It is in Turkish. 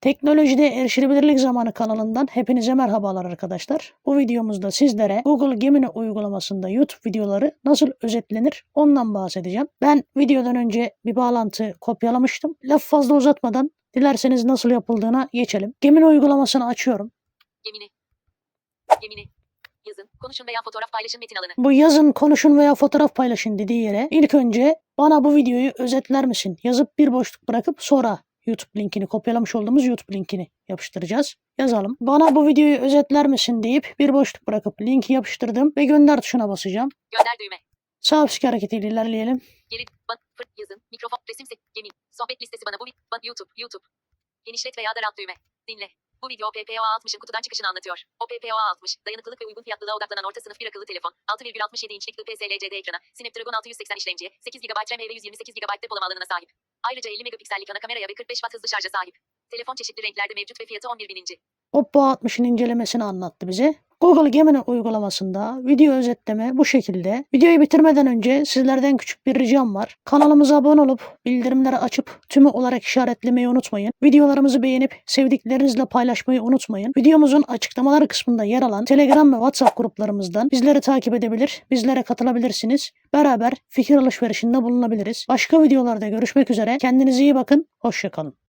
Teknolojide Erişilebilirlik Zamanı kanalından hepinize merhabalar arkadaşlar. Bu videomuzda sizlere Google Gemini uygulamasında YouTube videoları nasıl özetlenir ondan bahsedeceğim. Ben videodan önce bir bağlantı kopyalamıştım. Laf fazla uzatmadan dilerseniz nasıl yapıldığına geçelim. Gemini uygulamasını açıyorum. Gemini. Gemini. Yazın, konuşun veya fotoğraf paylaşın metin alanı. Bu yazın, konuşun veya fotoğraf paylaşın dediği yere ilk önce bana bu videoyu özetler misin yazıp bir boşluk bırakıp sonra YouTube linkini kopyalamış olduğumuz YouTube linkini yapıştıracağız. Yazalım. Bana bu videoyu özetler misin deyip bir boşluk bırakıp linki yapıştırdım ve gönder tuşuna basacağım. Gönder düğme. Sağ üst hareketiyle ilerleyelim. Geri, ban, fır, yazın, mikrofon, resim set, gemin, sohbet listesi bana bu, ban, YouTube, YouTube. Genişlet veya daralt düğme. Dinle. Bu video PPO 60'ın kutudan çıkışını anlatıyor. O PPO 60, dayanıklılık ve uygun fiyatlılığa odaklanan orta sınıf bir akıllı telefon. 6,67 inçlik IPS-LCD ekranı, Snapdragon 680 işlemciye, 8 GB RAM ve 128 GB depolama alanına sahip. Ayrıca 50 megapiksellik ana kameraya ve 45 watt hızlı şarja sahip. Telefon çeşitli renklerde mevcut ve fiyatı 11 bininci. Oppo 60'ın incelemesini anlattı bize. Google Gemini uygulamasında video özetleme bu şekilde. Videoyu bitirmeden önce sizlerden küçük bir ricam var. Kanalımıza abone olup bildirimleri açıp tümü olarak işaretlemeyi unutmayın. Videolarımızı beğenip sevdiklerinizle paylaşmayı unutmayın. Videomuzun açıklamalar kısmında yer alan Telegram ve WhatsApp gruplarımızdan bizleri takip edebilir, bizlere katılabilirsiniz. Beraber fikir alışverişinde bulunabiliriz. Başka videolarda görüşmek üzere. Kendinize iyi bakın. Hoşçakalın.